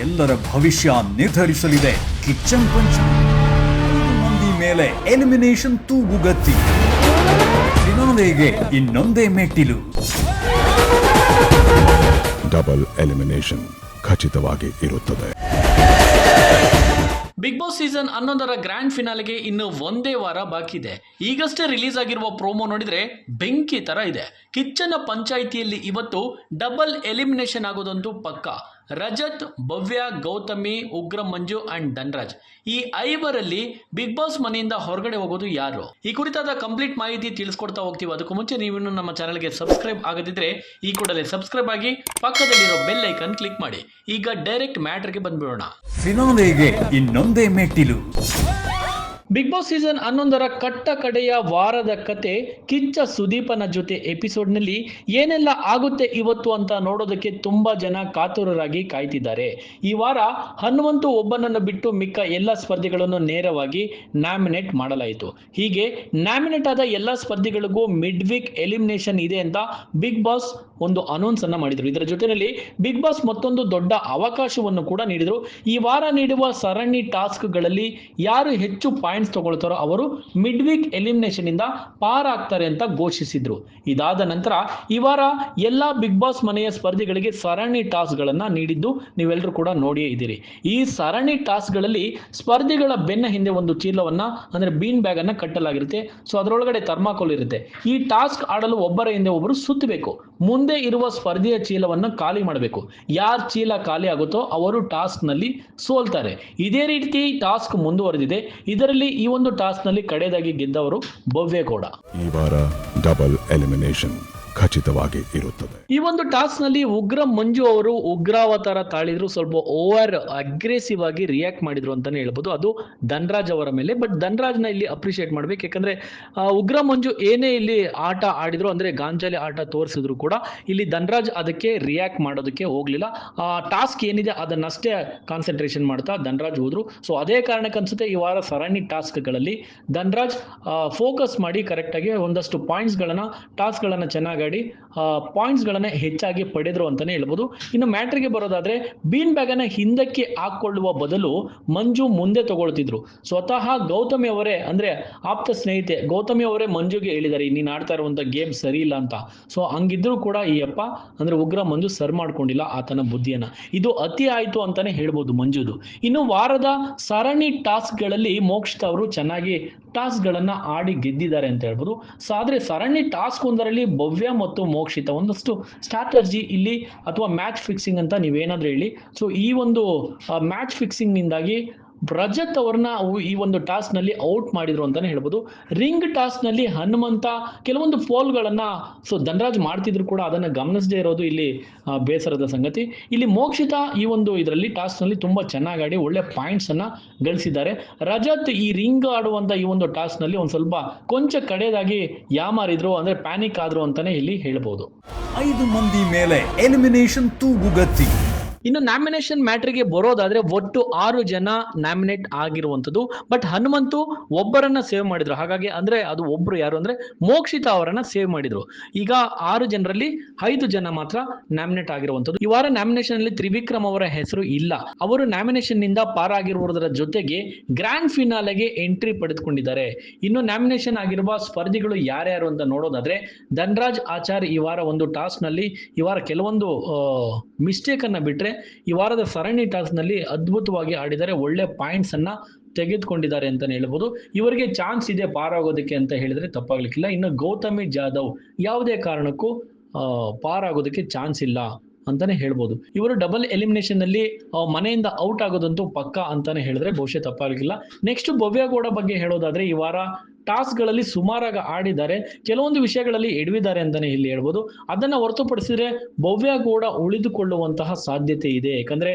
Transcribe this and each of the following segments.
ಎಲ್ಲರ ಭವಿಷ್ಯ ನಿರ್ಧರಿಸಲಿದೆ. ಕಿಚ್ಚನ್ ಪಂಚ್ ಮಂದಿ ಮೇಲೆ ಎಲಿಮಿನೇಷನ್ ತೂಗುಗತ್ತಿ ಫಿನಾಲೆಗೆ ಇನ್ನೊಂದೇ ಮೆಟ್ಟಿಲು. ಡಬಲ್ ಎಲಿಮಿನೇಷನ್ ಖಚಿತವಾಗಿ ಇರುತ್ತದೆ. ಬಿಗ್ ಬಾಸ್ ಸೀಸನ್ ಹನ್ನೊಂದರ ಗ್ರ್ಯಾಂಡ್ ಫಿನಾಲೆಗೆ ಇನ್ನು ಒಂದೇ ವಾರ ಬಾಕಿ ಇದೆ. ಈಗಷ್ಟೇ ರಿಲೀಸ್ ಆಗಿರುವ ಪ್ರೋಮೋ ನೋಡಿದ್ರೆ ಬೆಂಕಿ ತರ ಇದೆ. ಕಿಚ್ಚನ ಪಂಚಾಯಿತಿಯಲ್ಲಿ ಇವತ್ತು ಡಬಲ್ ಎಲಿಮಿನೇಷನ್ ಆಗೋದೊಂದು ಪಕ್ಕ. ರಜತ್, ಭವ್ಯ, ಗೌತಮಿ, ಉಗ್ರ ಮಂಜು ಅಂಡ್ ಧನ್ರಾಜ್. ಈ ಐವರಲ್ಲಿ ಬಿಗ್ ಬಾಸ್ ಮನೆಯಿಂದ ಹೊರಗಡೆ ಹೋಗೋದು ಯಾರು? ಈ ಕುರಿತಾದ ಕಂಪ್ಲೀಟ್ ಮಾಹಿತಿ ತಿಳಿಸ್ಕೊಡ್ತಾ ಹೋಗ್ತೀವಿ. ಅದಕ್ಕೂ ಮುಂಚೆ ನೀವು ನಮ್ಮ ಚಾನಲ್ಗೆ ಸಬ್ಸ್ಕ್ರೈಬ್ ಆಗದಿದ್ರೆ ಈ ಕೂಡಲೇ ಸಬ್ಸ್ಕ್ರೈಬ್ ಆಗಿ ಪಕ್ಕದಲ್ಲಿರೋ ಬೆಲ್ ಐಕನ್ ಕ್ಲಿಕ್ ಮಾಡಿ. ಈಗ ಡೈರೆಕ್ಟ್ ಮ್ಯಾಟರ್ಗೆ ಬಂದ್ಬಿಡೋಣ. ಫಿನಾಲೆಗೆ ಇನ್ನೊಂದೇ ಮೆಟ್ಟಿಲು. ಬಿಗ್ ಬಾಸ್ ಸೀಸನ್ ಹನ್ನೊಂದರ ಕಟ್ಟ ಕಡೆಯ ವಾರದ ಕತೆ ಕಿಚ್ಚ ಸುದೀಪನ ಜೊತೆ ಎಪಿಸೋಡ್ನಲ್ಲಿ ಏನೆಲ್ಲ ಆಗುತ್ತೆ ಇವತ್ತು ಅಂತ ನೋಡೋದಕ್ಕೆ ತುಂಬಾ ಜನ ಕಾತುರರಾಗಿ ಕಾಯ್ತಿದ್ದಾರೆ. ಈ ವಾರ ಹನುಮಂತು ಒಬ್ಬನನ್ನು ಬಿಟ್ಟು ಮಿಕ್ಕ ಎಲ್ಲ ಸ್ಪರ್ಧಿಗಳನ್ನು ನೇರವಾಗಿ ನ್ಯಾಮಿನೇಟ್ ಮಾಡಲಾಯಿತು. ಹೀಗೆ ನ್ಯಾಮಿನೇಟ್ ಆದ ಎಲ್ಲ ಸ್ಪರ್ಧಿಗಳಿಗೂ ಮಿಡ್ ವೀಕ್ ಎಲಿಮಿನೇಷನ್ ಇದೆ ಅಂತ ಬಿಗ್ ಬಾಸ್ ಒಂದು ಅನೌನ್ಸ್ ಅನ್ನ ಮಾಡಿದ್ರು. ಇದರ ಜೊತೆಯಲ್ಲಿ ಬಿಗ್ ಬಾಸ್ ಮತ್ತೊಂದು ದೊಡ್ಡ ಅವಕಾಶವನ್ನು ಕೂಡ ನೀಡಿದರು. ಈ ವಾರ ನೀಡುವ ಸರಣಿ ಟಾಸ್ಕ್ಗಳಲ್ಲಿ ಯಾರು ಹೆಚ್ಚು ಪಾಯಿಂಟ್ಸ್ ತಗೊಳ್ತಾರೋ ಅವರು ಮಿಡ್ ವೀಕ್ ಎಲಿಮಿನೇಷನ್ ಇಂದ ಪಾರಾಗ್ತಾರೆ ಅಂತ ಘೋಷಿಸಿದ್ರು. ಇದಾದ ನಂತರ ಈ ವಾರ ಎಲ್ಲಾ ಬಿಗ್ ಬಾಸ್ ಮನೆಯ ಸ್ಪರ್ಧಿಗಳಿಗೆ ಸರಣಿ ಟಾಸ್ಕ್ಗಳನ್ನ ನೀಡಿದ್ದು ನೀವೆಲ್ಲರೂ ಕೂಡ ನೋಡಿಯೇ ಇದ್ದೀರಿ. ಈ ಸರಣಿ ಟಾಸ್ಕ್ಗಳಲ್ಲಿ ಸ್ಪರ್ಧಿಗಳ ಬೆನ್ನ ಹಿಂದೆ ಒಂದು ಚೀಲವನ್ನ ಅಂದ್ರೆ ಬೀನ್ ಬ್ಯಾಗ್ ಅನ್ನ ಕಟ್ಟಲಾಗಿರುತ್ತೆ. ಸೊ ಅದರೊಳಗಡೆ ಥರ್ಮಾಕೋಲ್ ಇರುತ್ತೆ. ಈ ಟಾಸ್ಕ್ ಆಡಲು ಒಬ್ಬರ ಹಿಂದೆ ಒಬ್ಬರು ಸುತ್ತಬೇಕು. ಮುಂದೆ ಇರುವ ಸ್ಪರ್ಧೆಯ ಚೀಲವನ್ನು ಖಾಲಿ ಮಾಡಬೇಕು. ಯಾರ ಚೀಲ ಖಾಲಿ ಆಗುತ್ತೋ ಅವರು ಟಾಸ್ಕ್ನಲ್ಲಿ ಸೋಲ್ತಾರೆ. ಇದೇ ರೀತಿ ಟಾಸ್ಕ್ ಮುಂದುವರೆದಿದೆ. ಇದರಲ್ಲಿ ಈ ಒಂದು ಟಾಸ್ಕ್ನಲ್ಲಿ ಕಡೆದಾಗಿ ಗೆದ್ದವರು ಭವ್ಯಗೌಡ. ಈ ವಾರ ಡಬಲ್ ಎಲಿಮಿನೇಷನ್. ಖಚಿತವಾಗಿ ಇರುತ್ತದೆ. ಈ ಒಂದು ಟಾಸ್ಕ್ನಲ್ಲಿ ಉಗ್ರ ಮಂಜು ಅವರು ಉಗ್ರಾವತಾರ ತಾಳಿದ್ರು ಸ್ವಲ್ಪ ಓವರ್ ಅಗ್ರೆಸಿವ್ ಆಗಿ ರಿಯಾಕ್ಟ್ ಮಾಡಿದ್ರು ಅಂತಾನೆ ಹೇಳ್ಬೋದು. ಅದು ಧನ್ರಾಜ್ ಅವರ ಮೇಲೆ. ಬಟ್ ಧನ್ರಾಜ್ನ ಇಲ್ಲಿ ಅಪ್ರಿಶಿಯೇಟ್ ಮಾಡ್ಬೇಕು. ಯಾಕಂದ್ರೆ ಉಗ್ರ ಮಂಜು ಏನೇ ಇಲ್ಲಿ ಆಟ ಆಡಿದ್ರು, ಅಂದ್ರೆ ಗಾಂಜಾಲಿ ಆಟ ತೋರಿಸಿದ್ರು ಕೂಡ ಇಲ್ಲಿ ಧನ್ರಾಜ್ ಅದಕ್ಕೆ ರಿಯಾಕ್ಟ್ ಮಾಡೋದಕ್ಕೆ ಹೋಗ್ಲಿಲ್ಲ. ಆ ಟಾಸ್ಕ್ ಏನಿದೆ ಅದನ್ನಷ್ಟೇ ಕಾನ್ಸಂಟ್ರೇಷನ್ ಮಾಡ್ತಾ ಧನ್ರಾಜ್ ಹೋದ್ರು. ಸೊ ಅದೇ ಕಾರಣಕ್ಕೆ ಅನ್ಸುತ್ತೆ ಈ ವಾರ ಸರಣಿ ಟಾಸ್ಕ್ಗಳಲ್ಲಿ ಧನ್ರಾಜ್ ಫೋಕಸ್ ಮಾಡಿ ಕರೆಕ್ಟಾಗಿ ಒಂದಷ್ಟು ಪಾಯಿಂಟ್ಸ್ ಗಳನ್ನ ಟಾಸ್ಕ್ ಗಳನ್ನ ಚೆನ್ನಾಗಿ ಆಡಿ ಪಾಯಿಂಟ್ಸ್ಗಳನ್ನ ಹೆಚ್ಚಾಗಿ ಪಡೆದ್ರು ಅಂತಾನೆ ಹೇಳ್ಬೋದು. ಇನ್ನು ಮ್ಯಾಟ್ರಿಗೆ ಬರೋದಾದ್ರೆ ಬೀನ್ ಬ್ಯಾಗ್ ಅನ್ನ ಹಿಂದಕ್ಕೆ ಹಾಕೊಳ್ಳುವ ಬದಲು ಮಂಜು ಮುಂದೆ ತಗೊಳ್ತಿದ್ರು. ಸ್ವತಃ ಗೌತಮಿ ಅವರೇ, ಅಂದ್ರೆ ಆಪ್ತ ಸ್ನೇಹಿತೆ ಗೌತಮಿ ಅವರೇ ಮಂಜುಗೆ ಹೇಳಿದ್ದಾರೆ, ನೀನು ಆಡ್ತಾ ಇರುವಂತ ಗೇಮ್ ಸರಿ ಇಲ್ಲ ಅಂತ. ಸೊ ಹಂಗಿದ್ರು ಕೂಡ ಈ ಅಪ್ಪ, ಅಂದ್ರೆ ಉಗ್ರ ಮಂಜು ಸರ್ ಮಾಡ್ಕೊಂಡಿಲ್ಲ ಆತನ ಬುದ್ಧಿಯನ್ನ. ಇದು ಅತಿ ಆಯ್ತು ಅಂತಾನೆ ಹೇಳ್ಬೋದು ಮಂಜುದು. ಇನ್ನು ವಾರದ ಸರಣಿ ಟಾಸ್ಕ್ಗಳಲ್ಲಿ ಮೋಕ್ಷಿತ ಅವರು ಚೆನ್ನಾಗಿ ಟಾಸ್ಕ್ಗಳನ್ನ ಆಡಿ ಗೆದ್ದಿದ್ದಾರೆ ಅಂತ ಹೇಳ್ಬೋದು. ಸೊ ಆದ್ರೆ ಸರಣಿ ಟಾಸ್ಕ್ ಒಂದರಲ್ಲಿ ಭವ್ಯ ಮತ್ತು ಮೋಕ್ಷಿತ ಒಂದಷ್ಟು ಸ್ಟ್ರಾಟಜಿ ಇಲ್ಲಿ ಅಥವಾ ಮ್ಯಾಚ್ ಫಿಕ್ಸಿಂಗ್ ಅಂತ ನೀವೇನಾದ್ರೂ ಹೇಳಿ. ಸೊ ಈ ಒಂದು ಮ್ಯಾಚ್ ಫಿಕ್ಸಿಂಗ್ ನಿಂದಾಗಿ ರಜತ್ ಅವ್ರನ್ನ ಅವು ಈ ಒಂದು ಟಾಸ್ನಲ್ಲಿ ಔಟ್ ಮಾಡಿದ್ರು ಅಂತಾನೆ ಹೇಳ್ಬೋದು. ರಿಂಗ್ ಟಾಸ್ನಲ್ಲಿ ಹನುಮಂತ ಕೆಲವೊಂದು ಫೋಲ್ಗಳನ್ನ ಸೊ ಧನರಾಜ್ ಮಾಡ್ತಿದ್ರು ಕೂಡ, ಅದನ್ನ ಗಮನಿಸದೇ ಇರೋದು ಇಲ್ಲಿ ಬೇಸರದ ಸಂಗತಿ. ಇಲ್ಲಿ ಮೋಕ್ಷಿತ ಈ ಒಂದು ಇದರಲ್ಲಿ ಟಾಸ್ನಲ್ಲಿ ತುಂಬಾ ಚೆನ್ನಾಗಿ ಆಡಿ ಒಳ್ಳೆ ಪಾಯಿಂಟ್ಸ್ ಅನ್ನ ಗಳಿಸಿದ್ದಾರೆ. ರಜತ್ ಈ ರಿಂಗ್ ಆಡುವಂತ ಈ ಒಂದು ಟಾಸ್ನಲ್ಲಿ ಒಂದ್ ಸ್ವಲ್ಪ ಕೊಂಚ ಕಡೆದಾಗಿ ಯಾಮಾರಿದ್ರು ಅಂದ್ರೆ ಪ್ಯಾನಿಕ್ ಆದ್ರು ಅಂತಾನೆ ಇಲ್ಲಿ ಹೇಳ್ಬೋದು. ಐದು ಮಂದಿ ಮೇಲೆ ಎಲಿಮಿನೇಷನ್ ತೂಗುಗತ್ತಿ ಇನ್ನು ನಾಮಿನೇಷನ್ ಮ್ಯಾಟ್ರಿಗೆ ಬರೋದಾದ್ರೆ ಒಟ್ಟು ಆರು ಜನ ನಾಮಿನೇಟ್ ಆಗಿರುವಂತದ್ದು ಬಟ್ ಹನುಮಂತು ಒಬ್ಬರನ್ನ ಸೇವ್ ಮಾಡಿದ್ರು. ಹಾಗಾಗಿ ಅಂದ್ರೆ ಅದು ಒಬ್ರು ಯಾರು ಅಂದ್ರೆ ಮೋಕ್ಷಿತ ಅವರನ್ನ ಸೇವ್ ಮಾಡಿದ್ರು. ಈಗ ಆರು ಜನರಲ್ಲಿ ಐದು ಜನ ಮಾತ್ರ ನಾಮಿನೇಟ್ ಆಗಿರುವಂತದ್ದು ಈ ವಾರ ನಾಮಿನೇಷನ್ ಅಲ್ಲಿ ತ್ರಿವಿಕ್ರಮ್ ಅವರ ಹೆಸರು ಇಲ್ಲ. ಅವರು ನಾಮಿನೇಷನ್ನಿಂದ ಪಾರಾಗಿರುವುದರ ಜೊತೆಗೆ ಗ್ರ್ಯಾಂಡ್ ಫಿನಾಲೆಗೆ ಎಂಟ್ರಿ ಪಡೆದುಕೊಂಡಿದ್ದಾರೆ. ಇನ್ನು ನಾಮಿನೇಷನ್ ಆಗಿರುವ ಸ್ಪರ್ಧಿಗಳು ಯಾರ್ಯಾರು ಅಂತ ನೋಡೋದಾದ್ರೆ ಧನ್ರಾಜ್ ಆಚಾರ್ ಈ ವಾರ ಒಂದು ಟಾಸ್ಕ್ನಲ್ಲಿ ಈ ವಾರ ಕೆಲವೊಂದು ಮಿಸ್ಟೇಕ್ ಅನ್ನ ಬಿಟ್ರೆ ಈ ವಾರದ ಸರಣಿ ಟಾಸ್ನಲ್ಲಿ ಅದ್ಭುತವಾಗಿ ಆಡಿದರೆ ಒಳ್ಳೆ ಪಾಯಿಂಟ್ಸ್ ಅನ್ನ ತೆಗೆದುಕೊಂಡಿದ್ದಾರೆ ಅಂತಾನೆ ಹೇಳ್ಬೋದು. ಇವರಿಗೆ ಚಾನ್ಸ್ ಇದೆ ಪಾರಾಗೋದಕ್ಕೆ ಅಂತ ಹೇಳಿದ್ರೆ ತಪ್ಪಾಗ್ಲಿಕ್ಕಿಲ್ಲ. ಇನ್ನು ಗೌತಮಿ ಜಾಧವ್ ಯಾವುದೇ ಕಾರಣಕ್ಕೂ ಪಾರಾಗೋದಕ್ಕೆ ಚಾನ್ಸ್ ಇಲ್ಲ. ಅಂತಾನೆ ಹೇಳ್ಬೋದು. ಇವರು ಡಬಲ್ ಎಲಿಮಿನೇಷನ್ನಲ್ಲಿ ಮನೆಯಿಂದ ಔಟ್ ಆಗೋದಂತೂ ಪಕ್ಕ ಅಂತಾನೆ ಹೇಳಿದ್ರೆ ಬಹುಶಃ ತಪ್ಪಾಗಲಿಕ್ಕಿಲ್ಲ ನೆಕ್ಸ್ಟ್ ಭವ್ಯಗೌಡ ಬಗ್ಗೆ ಹೇಳೋದಾದ್ರೆ, ಈ ವಾರ ಟಾಸ್ಕ್ಗಳಲ್ಲಿ ಸುಮಾರಾಗಿ ಆಡಿದ್ದಾರೆ. ಕೆಲವೊಂದು ವಿಷಯಗಳಲ್ಲಿ ಎಡವಿದ್ದಾರೆ ಅಂತಾನೆ ಇಲ್ಲಿ ಹೇಳ್ಬೋದು. ಅದನ್ನ ಹೊರತುಪಡಿಸಿದ್ರೆ ಭವ್ಯಗೌಡ ಉಳಿದುಕೊಳ್ಳುವಂತಹ ಸಾಧ್ಯತೆ ಇದೆ. ಯಾಕಂದ್ರೆ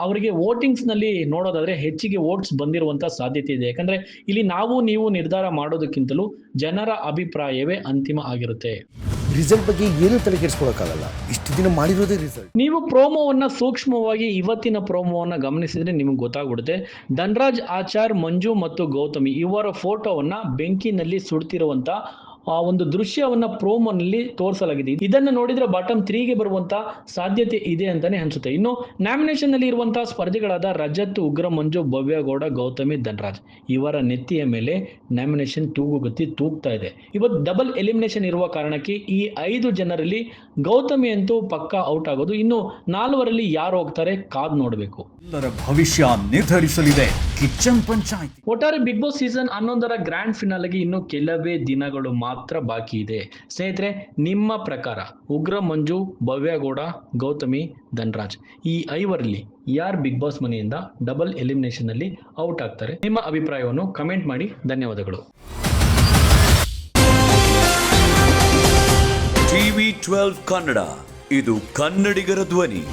ಅವರಿಗೆ ವೋಟಿಂಗ್ಸ್ನಲ್ಲಿ ನೋಡೋದಾದ್ರೆ ಹೆಚ್ಚಿಗೆ ವೋಟ್ಸ್ ಬಂದಿರುವಂತಹ ಸಾಧ್ಯತೆ ಇದೆ. ಯಾಕಂದ್ರೆ, ಇಲ್ಲಿ ನಾವು ನೀವು ನಿರ್ಧಾರ ಮಾಡೋದಕ್ಕಿಂತಲೂ ಜನರ ಅಭಿಪ್ರಾಯವೇ ಅಂತಿಮ ಆಗಿರುತ್ತೆ. ರಿಸಲ್ಟ್ ಬಗ್ಗೆ ಏನು ತಲೆ ಕೆಡಿಸ್ಕೊಳಕ್ಕಾಗಲ್ಲ ಇಷ್ಟು ದಿನ ಮಾಡಿರೋದೇ ರಿಸಲ್ಟ್ ನೀವು ಪ್ರೋಮೋವನ್ನ ಸೂಕ್ಷ್ಮವಾಗಿ ಇವತ್ತಿನ ಪ್ರೋಮೋವನ್ನ ಗಮನಿಸಿದ್ರೆ ನಿಮಗೆ ಗೊತ್ತಾಗ್ಬಿಡುತ್ತೆ. ಧನ್ರಾಜ್ ಆಚಾರ್, ಮಂಜು ಮತ್ತು ಗೌತಮಿ ಇವರ ಫೋಟೋವನ್ನ ಬೆಂಕಿನಲ್ಲಿ ಸುಡ್ತಿರುವಂತ ಆ ಒಂದು ದೃಶ್ಯವನ್ನ ಪ್ರೋಮೋನಲ್ಲಿ ತೋರಿಸಲಾಗಿದೆ. ಇದನ್ನ ನೋಡಿದ್ರೆ ಬಾಟಮ್ ತ್ರೀಗೆ ಬರುವಂತ ಸಾಧ್ಯತೆ ಇದೆ ಅಂತಾನೆ ಅನ್ಸುತ್ತೆ. ಇನ್ನು ನಾಮಿನೇಷನ್ನಲ್ಲಿ ಇರುವಂತಹ ಸ್ಪರ್ಧಿಗಳಾದ ರಜತ್ ಉಗ್ರ ಮಂಜು ಭವ್ಯಗೌಡ ಗೌತಮಿ ಧನರಾಜ್ ಇವರ ನೆತ್ತಿಯ ಮೇಲೆ ನಾಮಿನೇಷನ್ ತೂಗುಗತಿ ತೂಗ್ತಾ ಇದೆ. ಇವತ್ತು ಡಬಲ್ ಎಲಿಮಿನೇಷನ್ ಇರುವ ಕಾರಣಕ್ಕೆ ಈ ಐದು ಜನರಲ್ಲಿ ಗೌತಮಿ ಅಂತೂ ಪಕ್ಕಾ ಔಟ್ ಆಗೋದು. ಇನ್ನು ನಾಲ್ವರಲ್ಲಿ ಯಾರು ಹೋಗ್ತಾರೆ ಕಾದ್ ನೋಡಬೇಕು. ಭವಿಷ್ಯ ನಿರ್ಧರಿಸಲಿದೆ ಕಿಚನ್ ಪಂಚಾಯತ್. ಒಟ್ಟಾರೆ ಬಿಗ್ ಬಾಸ್ ಸೀಸನ್ ಹನ್ನೊಂದರ ಗ್ರ್ಯಾಂಡ್ ಫಿನಾಲೆಗೆ ಇನ್ನು ಕೆಲವೇ ದಿನಗಳು ಮಾತ್ರ ಬಾಕಿ ಇದೆ. ಸ್ನೇಹಿತರೆ, ನಿಮ್ಮ ಪ್ರಕಾರ ಉಗ್ರ ಮಂಜು, ಭವ್ಯಗೌಡ, ಗೌತಮಿ, ಧನ್ರಾಜ್ ಈ ಐವರಲ್ಲಿ ಯಾರ್ ಬಿಗ್ ಬಾಸ್ ಮನೆಯಿಂದ ಡಬಲ್ ಎಲಿಮಿನೇಷನ್ ಅಲ್ಲಿ ಔಟ್ ಆಗ್ತಾರೆ? ನಿಮ್ಮ ಅಭಿಪ್ರಾಯವನ್ನು ಕಮೆಂಟ್ ಮಾಡಿ. ಧನ್ಯವಾದಗಳು. ಟಿವಿ ಟ್ವೆಲ್ವ್ ಕನ್ನಡ, ಇದು ಕನ್ನಡಿಗರ ಧ್ವನಿ.